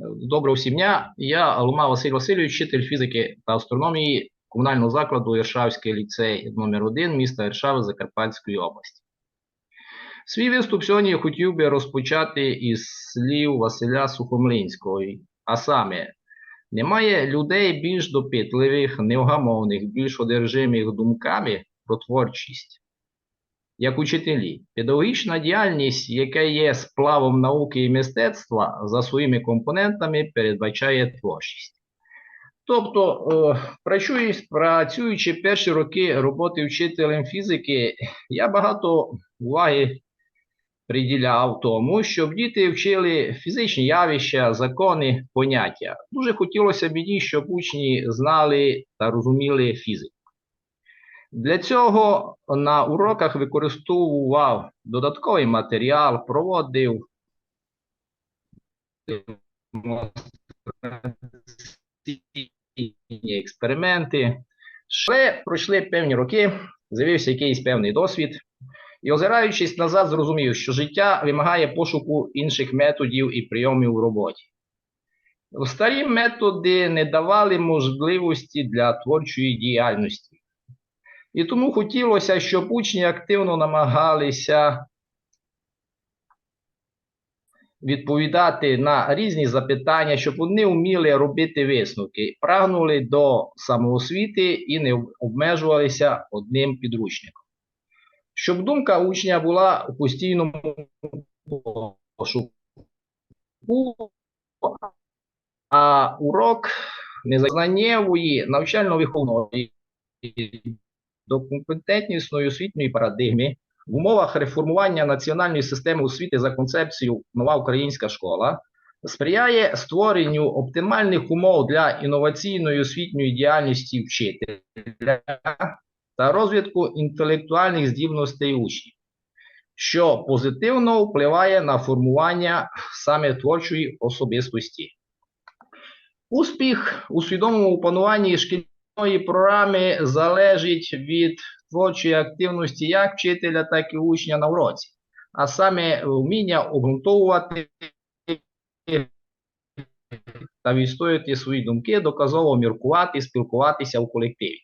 Доброго всім дня. Я Лума Василь Васильович, вчитель фізики та астрономії комунального закладу Іршавський ліцей номер 1 міста Іршави Закарпатської області. Свій виступ сьогодні я хотів би розпочати із слів Василя Сухомлинського, а саме, немає людей більш допитливих, невгамовних, більш одержимих думками про творчість, як учителі. Педагогічна діяльність, яка є сплавом науки і мистецтва, за своїми компонентами передбачає творчість. Тобто, е, працюючи, перші роки роботи вчителем фізики, я багато уваги приділяв тому, щоб діти вчили фізичні явища, закони, поняття. Дуже хотілося мені, щоб учні знали та розуміли фізику. Для цього на уроках використовував додатковий матеріал, проводив експерименти. Але пройшли певні роки, з'явився якийсь певний досвід. І, озираючись назад, зрозумів, що життя вимагає пошуку інших методів і прийомів у роботі. Старі методи не давали можливості для творчої діяльності. І тому хотілося, щоб учні активно намагалися відповідати на різні запитання, щоб вони вміли робити висновки, прагнули до самоосвіти і не обмежувалися одним підручником. Щоб думка учня була у постійному пошуку, а урок незазнаннєвої навчально-виховної до компетентнісної освітньої парадигми в умовах реформування національної системи освіти за концепцією Нова українська школа сприяє створенню оптимальних умов для інноваційної освітньої діяльності вчителя та розвитку інтелектуальних здібностей учнів, що позитивно впливає на формування саме творчої особистості. Успіх у свідомому опануванні шкільної програми залежить від творчої активності як вчителя, так і учня на уроці, а саме вміння обґрунтовувати та відстояти свої думки, доказово міркувати, спілкуватися у колективі.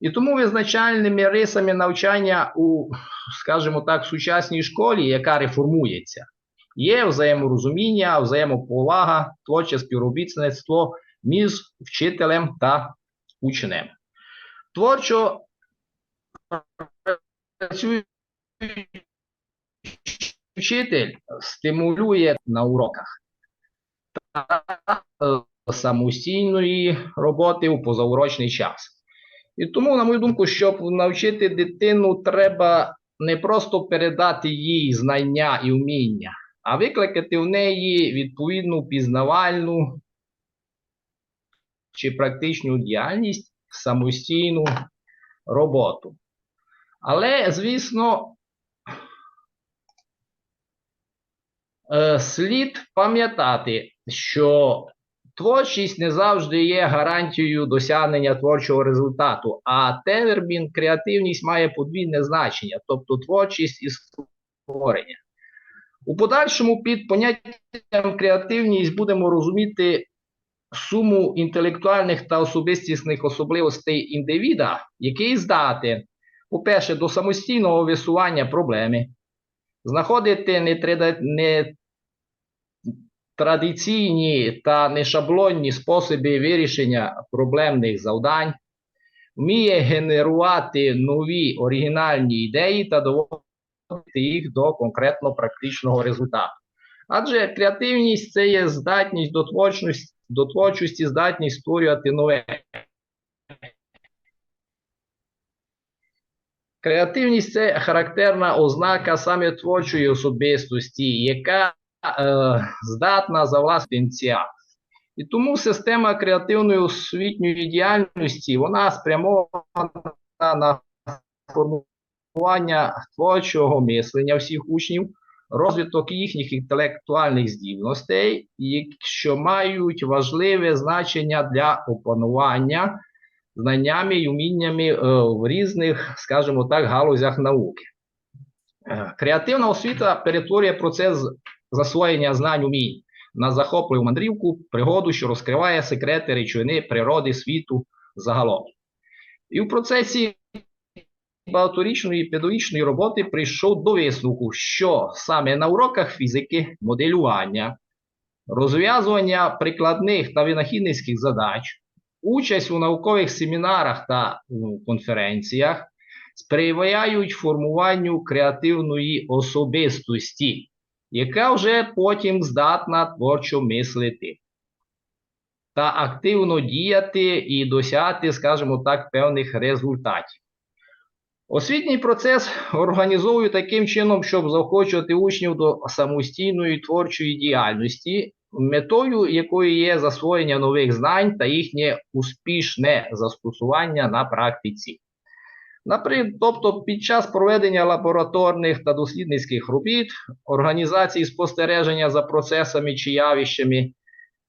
І тому визначальними рисами навчання у, скажімо так, сучасній школі, яка реформується, є взаєморозуміння, взаємоповага, творче співробітництво між вчителем та учнем. Творчо вчитель стимулює на уроках та е, самостійної роботи у позаурочний час. І тому, на мою думку, щоб навчити дитину, треба не просто передати їй знання і вміння, а викликати в неї відповідну пізнавальну чи практичну діяльність, самостійну роботу. Але, звісно, е, слід пам'ятати, що творчість не завжди є гарантією досягнення творчого результату, а термін креативність має подвійне значення, тобто творчість і створення. У подальшому під поняттям креативність будемо розуміти суму інтелектуальних та особистісних особливостей індивіда, який здатен, по-перше, до самостійного висування проблеми, знаходити нетрадиційні та нешаблонні способи вирішення проблемних завдань, вміє генерувати нові оригінальні ідеї та доводити їх до конкретно практичного результату. Адже креативність це є здатність до творчості, до творчості здатність створювати нове. Креативність це характерна ознака саме творчої особистості, яка е, здатна за власний потенціал. І тому система креативної освітньої діяльності вона спрямована на формування творчого мислення всіх учнів, розвиток їхніх інтелектуальних здібностей, що мають важливе значення для опанування знаннями і уміннями е, в різних, скажімо так, галузях науки. Е, Креативна освіта перетворює процес засвоєння знань умінь на захопливу мандрівку, пригоду, що розкриває секрети речовини природи світу загалом. І в процесі багаторічної педагогічної роботи прийшов до висновку, що саме на уроках фізики, моделювання, розв'язування прикладних та винахідницьких задач, участь у наукових семінарах та конференціях сприяють формуванню креативної особистості, яка вже потім здатна творчо мислити та активно діяти і досягати, скажімо так, певних результатів. Освітній процес організовую таким чином, щоб заохочувати учнів до самостійної творчої діяльності, метою якої є засвоєння нових знань та їхнє успішне застосування на практиці. Наприклад, тобто під час проведення лабораторних та дослідницьких робіт, організації спостереження за процесами чи явищами,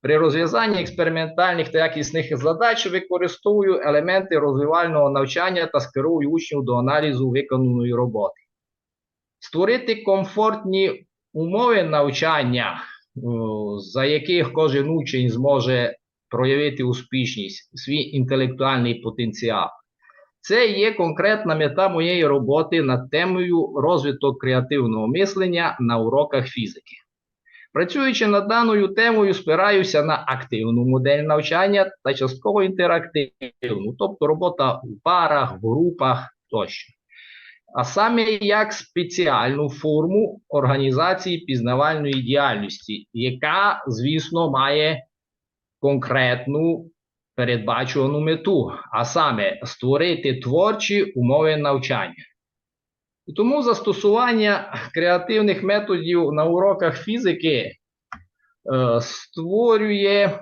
при розв'язанні експериментальних та якісних задач використовую елементи розвивального навчання та скерую учнів до аналізу виконаної роботи. Створити комфортні умови навчання, за яких кожен учень зможе проявити успішність, свій інтелектуальний потенціал. Це є конкретна мета моєї роботи над темою розвиток креативного мислення на уроках фізики. Працюючи над даною темою, спираюся на активну модель навчання та частково інтерактивну, тобто робота у парах, в групах тощо. А саме як спеціальну форму організації пізнавальної діяльності, яка, звісно, має конкретну передбачувану мету, а саме створити творчі умови навчання. І Тому застосування креативних методів на уроках фізики е, створює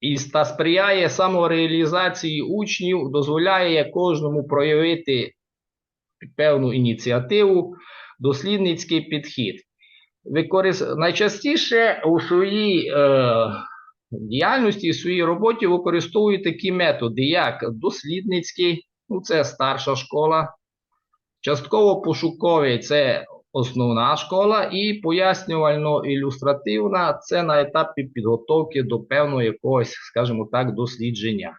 і та сприяє самореалізації учнів, дозволяє кожному проявити певну ініціативу, дослідницький підхід. Використ... Найчастіше у своїй е, діяльності, у своїй роботі використовують такі методи, як дослідницький, ну це старша школа. Частково пошуковий це основна школа, і пояснювально-ілюстративна це на етапі підготовки до певного якогось, скажімо так, дослідження.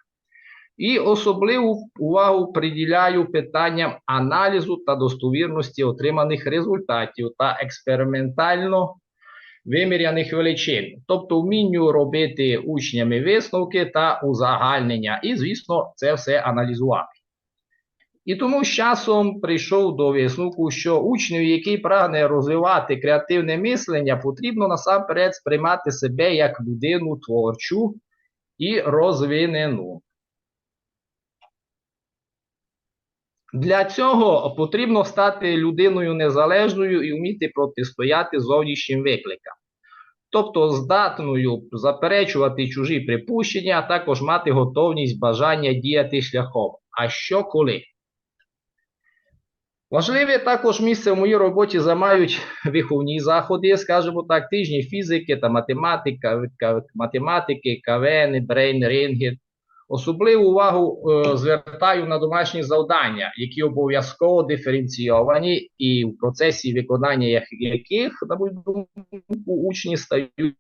І особливу увагу приділяю питанням аналізу та достовірності отриманих результатів та експериментально виміряних величин, тобто вмінню робити учнями висновки та узагальнення, і, звісно, це все аналізувати. І тому з часом прийшов до висновку, що учню, який прагне розвивати креативне мислення, потрібно насамперед сприймати себе як людину творчу і розвинену. Для цього потрібно стати людиною незалежною і вміти протистояти зовнішнім викликам. Тобто здатною заперечувати чужі припущення, а також мати готовність бажання діяти шляхом. А що коли? Важливе також місце в моїй роботі займають виховні заходи, скажімо так, тижні фізики та математика, математики, КВН, брейн, ринги. Особливу увагу е, звертаю на домашні завдання, які обов'язково диференційовані, і в процесі виконання яких, на мою думку, учні стають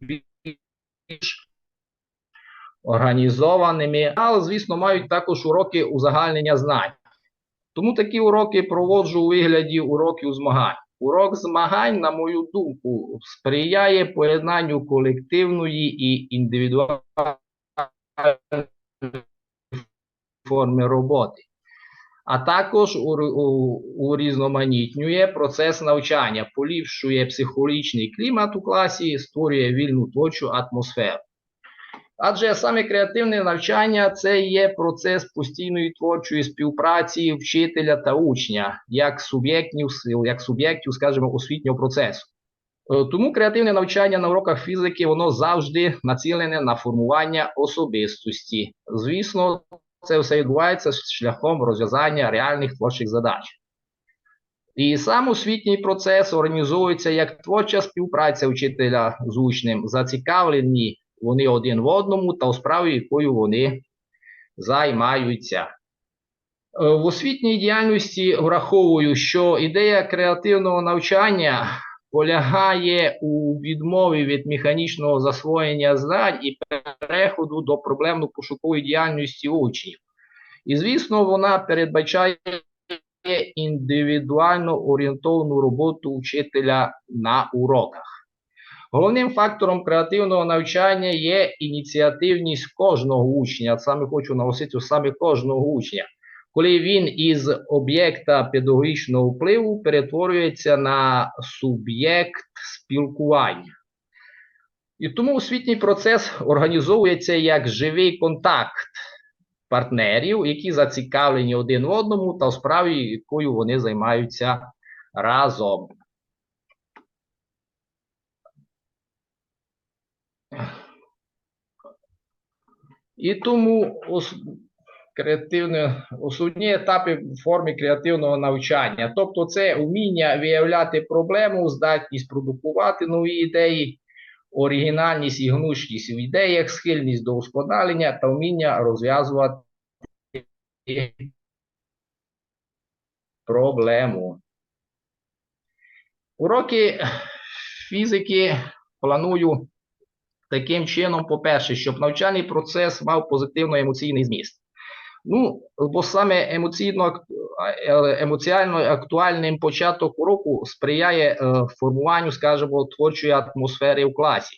більш організованими, але, звісно, мають також уроки узагальнення знань. Тому такі уроки проводжу у вигляді уроків змагань. Урок змагань, на мою думку, сприяє поєднанню колективної і індивідуальної форми роботи, а також урізноманітнює процес навчання, поліпшує психологічний клімат у класі, створює вільну творчу атмосферу. Адже саме креативне навчання це є процес постійної творчої співпраці вчителя та учня, як суб'єктів, як суб'єктів, скажімо, освітнього процесу. Е, тому креативне навчання на уроках фізики воно завжди націлене на формування особистості. Звісно, це все відбувається шляхом розв'язання реальних творчих задач. І сам освітній процес організовується як творча співпраця вчителя з учнем, зацікавлені вони один в одному та у справі, якою вони займаються. Е, в освітній діяльності враховую, що ідея креативного навчання полягає у відмові від механічного засвоєння знань і переходу до проблемно-пошукової діяльності учнів. І, звісно, вона передбачає індивідуально орієнтовану роботу вчителя на уроках. Головним фактором креативного навчання є ініціативність кожного учня. Саме хочу наголосити саме кожного учня, коли він із об'єкта педагогічного впливу перетворюється на суб'єкт спілкування. І тому освітній процес організовується як живий контакт партнерів, які зацікавлені один в одному та в справі, якою вони займаються разом. І тому ос- креативне, основні етапи в формі креативного навчання. Тобто це вміння виявляти проблему, здатність продукувати нові ідеї, оригінальність і гнучкість в ідеях, схильність до ускладнення та вміння розв'язувати проблему. Уроки фізики планую таким чином, по-перше, щоб навчальний процес мав позитивно-емоційний зміст. Ну, бо саме емоційно, е, емоціально актуальним початок уроку сприяє е, формуванню, скажімо, творчої атмосфери в класі.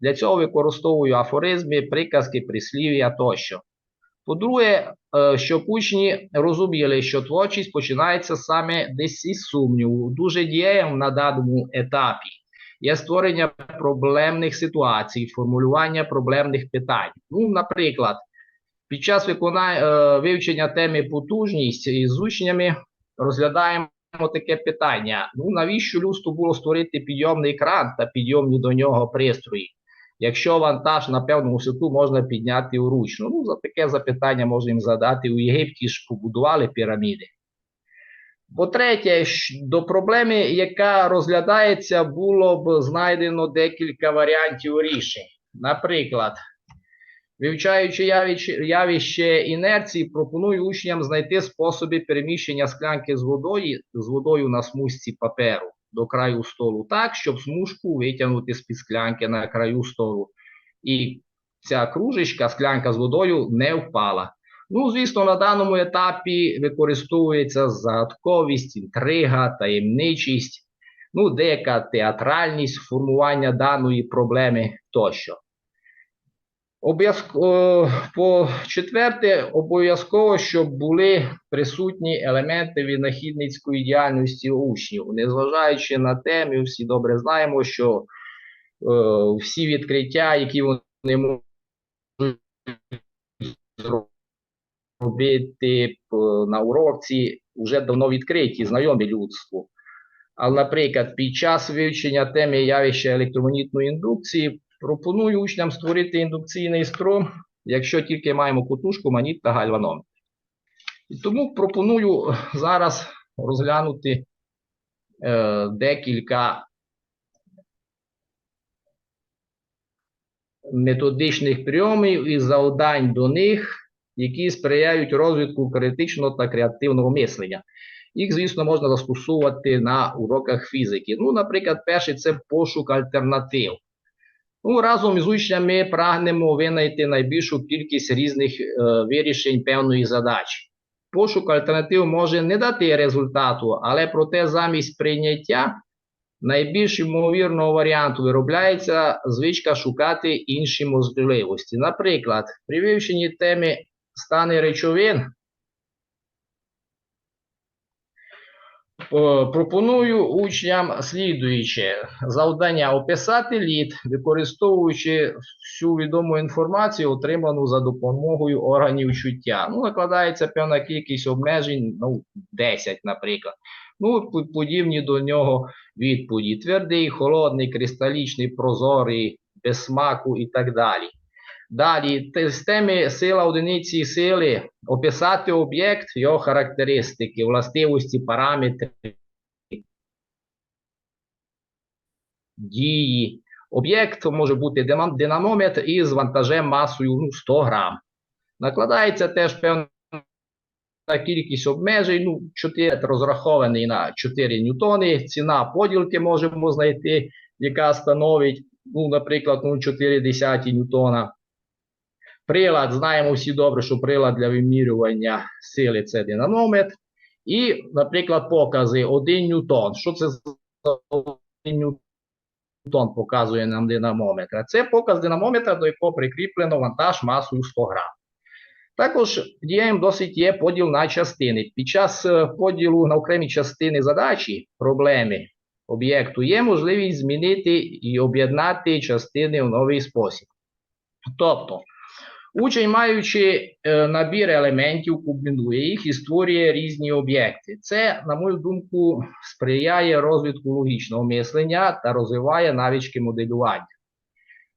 Для цього використовую афоризми, приказки, прислів'я тощо. По-друге, е, щоб учні розуміли, що творчість починається саме десь із сумніву, дуже дієм на даному етапі. Є створення проблемних ситуацій, формулювання проблемних питань. Ну, наприклад, під час виконання, е, вивчення теми потужність із учнями розглядаємо таке питання: ну навіщо людству було створити підйомний кран та підйомні до нього пристрої? Якщо вантаж на певну висоту можна підняти вручну. Ну, за таке запитання можна їм задати. У Єгипті ж побудували піраміди. По-третє, до проблеми, яка розглядається, було б знайдено декілька варіантів рішень. Наприклад, вивчаючи явище, інерції, пропоную учням знайти способи переміщення склянки з водою, з водою на смужці паперу до краю столу так, щоб смужку витягнути з-під склянки на краю столу. І ця кружечка, склянка з водою не впала. Ну, звісно, на даному етапі використовується загадковість, інтрига, таємничість, ну, деяка театральність формування даної проблеми тощо. По четверте, обов'язково, щоб були присутні елементи винахідницької діяльності учнів. Незважаючи на те, ми всі добре знаємо, що е, всі відкриття, які вони можуть зробити е, на уроці, вже давно відкриті, знайомі людству. Але, наприклад, під час вивчення теми явища електромагнітної індукції пропоную учням створити індукційний струм, якщо тільки маємо котушку, маніт та гальванометр. І тому пропоную зараз розглянути е, декілька методичних прийомів і завдань до них, які сприяють розвитку критичного та креативного мислення. Їх, звісно, можна застосовувати на уроках фізики. Ну, наприклад, перший це пошук альтернатив. Ну, разом із учнями прагнемо винайти найбільшу кількість різних е, вирішень певної задачі. Пошук альтернатив може не дати результату, але проте замість прийняття найбільш ймовірного варіанту виробляється звичка шукати інші можливості. Наприклад, при вивченні теми стани речовин Е, Пропоную учням слідуюче завдання описати лід, використовуючи всю відому інформацію, отриману за допомогою органів чуття. Ну, накладається певна кількість обмежень, ну, 10, наприклад. Ну, подібні до нього відповіді: твердий, холодний, кристалічний, прозорий, без смаку і так далі. Далі, з теми сила одиниці сили, описати об'єкт, його характеристики, властивості, параметри, дії. Об'єкт може бути динамометр із вантажем масою ну, 100 грам. Накладається теж певна кількість обмежень, ну, 4 розрахований на 4 ньютони. Ціна поділки можемо знайти, яка становить, ну, наприклад, 0,4 ньютона. Прилад, знаємо всі добре, що прилад для вимірювання сили це динанометр. І, наприклад, покази 1 ньютон. Що це за 1 ньютон показує нам динамометр? Це показ динамометра, до якого прикріплено вантаж масою 100 грам. Також дієм досить є поділ на частини. Під час е, поділу на окремі частини задачі, проблеми об'єкту, є можливість змінити і об'єднати частини в новий спосіб. Тобто, учень, маючи е, набір елементів, комбінує їх і створює різні об'єкти. Це, на мою думку, сприяє розвитку логічного мислення та розвиває навички моделювання.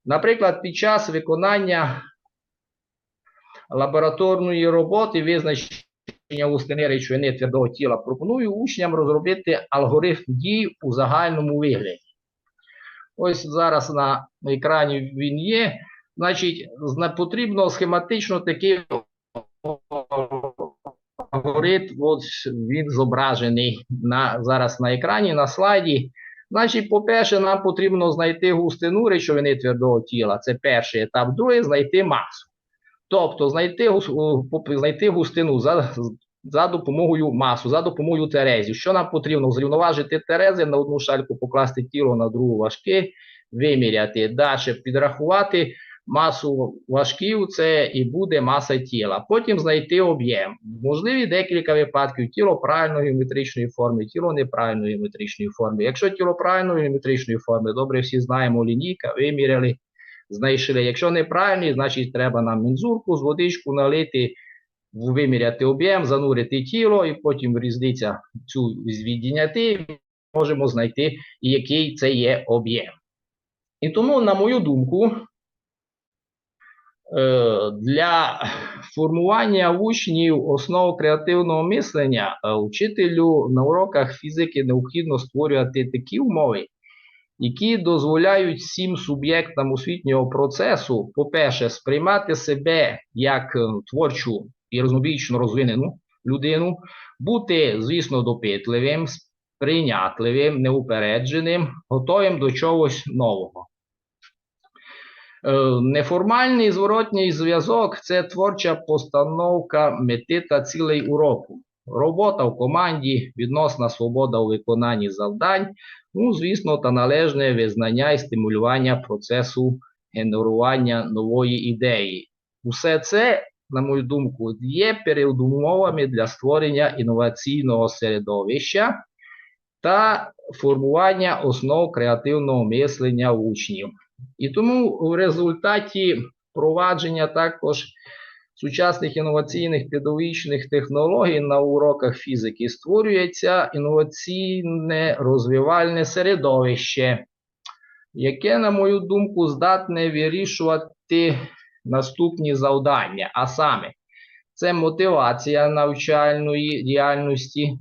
Наприклад, під час виконання лабораторної роботи визначення густини речовини твердого тіла пропоную учням розробити алгоритм дій у загальному вигляді. Ось зараз на екрані він є. Значить, потрібно схематично такий алгоритм, ось він зображений на, зараз на екрані, на слайді. Значить, по-перше, нам потрібно знайти густину речовини твердого тіла. Це перший етап. Другий знайти масу. Тобто знайти, знайти густину за, за допомогою масу, за допомогою терезів. Що нам потрібно? Зрівноважити терези, на одну шальку покласти тіло, на другу важке, виміряти. Далі підрахувати масу важків, це і буде маса тіла. Потім знайти об'єм. Можливі декілька випадків: тіло правильної геометричної форми, тіло неправильної геометричної форми. Якщо тіло правильної геометричної форми, добре всі знаємо, лінійка, виміряли, знайшли. Якщо неправильний, значить треба нам мензурку з водичку налити, виміряти об'єм, занурити тіло, і потім різниця цю відняти, можемо знайти, який це є об'єм. І тому, на мою думку, для формування учнів основ креативного мислення е, учителю на уроках фізики необхідно створювати такі умови, які дозволяють всім суб'єктам освітнього процесу, по-перше, сприймати себе як е, творчу і рознобічно розвинену людину, бути, звісно, допитливим, сприйнятливим, неупередженим, готовим до чогось нового. Е, Неформальний зворотній зв'язок це творча постановка мети та цілей уроку. Робота в команді, відносна свобода у виконанні завдань, ну, звісно, та належне визнання і стимулювання процесу генерування нової ідеї. Усе це, на мою думку, є передумовами для створення інноваційного середовища та формування основ креативного мислення учнів. І тому в результаті впровадження також сучасних інноваційних педагогічних технологій на уроках фізики створюється інноваційне розвивальне середовище, яке, на мою думку, здатне вирішувати наступні завдання, а саме, це мотивація навчальної діяльності,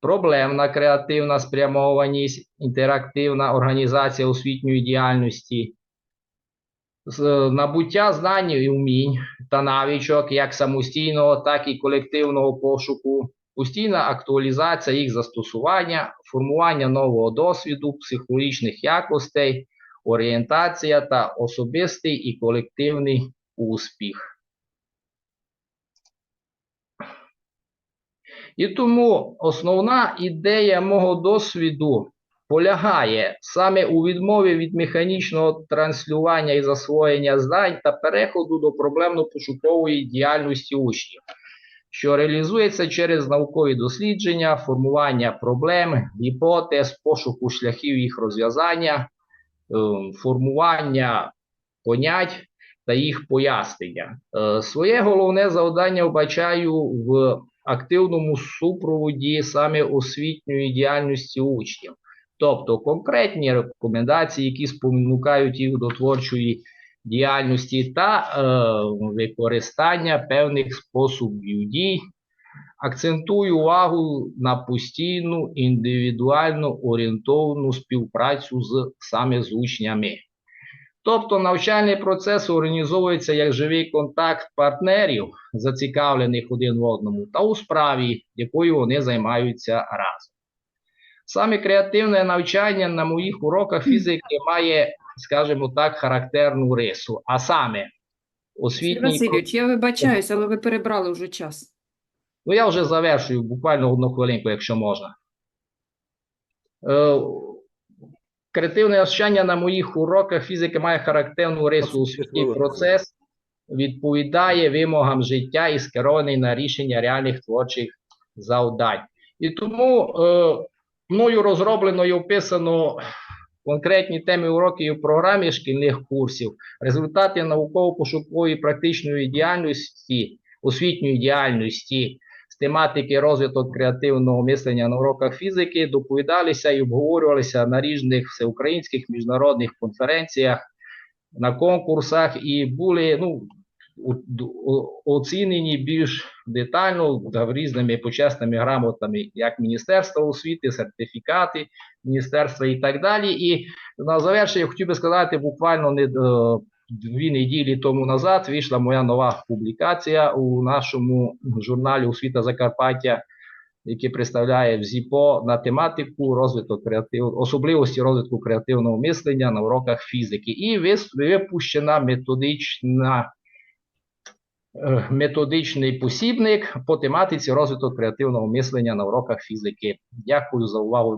проблемна креативна спрямованість, інтерактивна організація освітньої діяльності, набуття знань і вмінь та навичок як самостійного, так і колективного пошуку, постійна актуалізація їх застосування, формування нового досвіду, психологічних якостей, орієнтація та особистий і колективний успіх. І тому основна ідея мого досвіду полягає саме у відмові від механічного транслювання і засвоєння знань та переходу до проблемно-пошукової діяльності учнів, що реалізується через наукові дослідження, формування проблем, гіпотез, пошуку шляхів їх розв'язання, ем, формування понять та їх пояснення. Е, Своє головне завдання вбачаю в активному супроводі саме освітньої діяльності учнів, тобто конкретні рекомендації, які спонукають їх до творчої діяльності та е, використання певних способів дій. Акцентую увагу на постійну індивідуально орієнтовану співпрацю з саме з учнями. Тобто навчальний процес організовується як живий контакт партнерів, зацікавлених один в одному, та у справі, якою вони займаються разом. Саме креативне навчання на моїх уроках фізики має, скажімо так, характерну рису, а саме освітній Васильович, я вибачаюсь, але ви перебрали вже час. Ну, я вже завершую буквально одну хвилинку, якщо можна. Креативне навчання на моїх уроках фізики має характерну рису освітній процес, відповідає вимогам життя і скерований на рішення реальних творчих завдань. І тому е, мною розроблено і описано конкретні теми уроків у програмі шкільних курсів, результати науково-пошукової практичної діяльності, освітньої діяльності тематики розвиток креативного мислення на уроках фізики доповідалися і обговорювалися на різних всеукраїнських міжнародних конференціях, на конкурсах і були ну, оцінені більш детально та різними почесними грамотами, як Міністерства освіти, сертифікати міністерства і так далі. І на завершення хотів би сказати, буквально не е, дві неділі тому назад вийшла моя нова публікація у нашому журналі Освіта Закарпаття, який представляє в ЗІПО на тематику розвиток креатив... особливості розвитку креативного мислення на уроках фізики. І випущена методична. е, Методичний посібник по тематиці розвиток креативного мислення на уроках фізики. Дякую за увагу.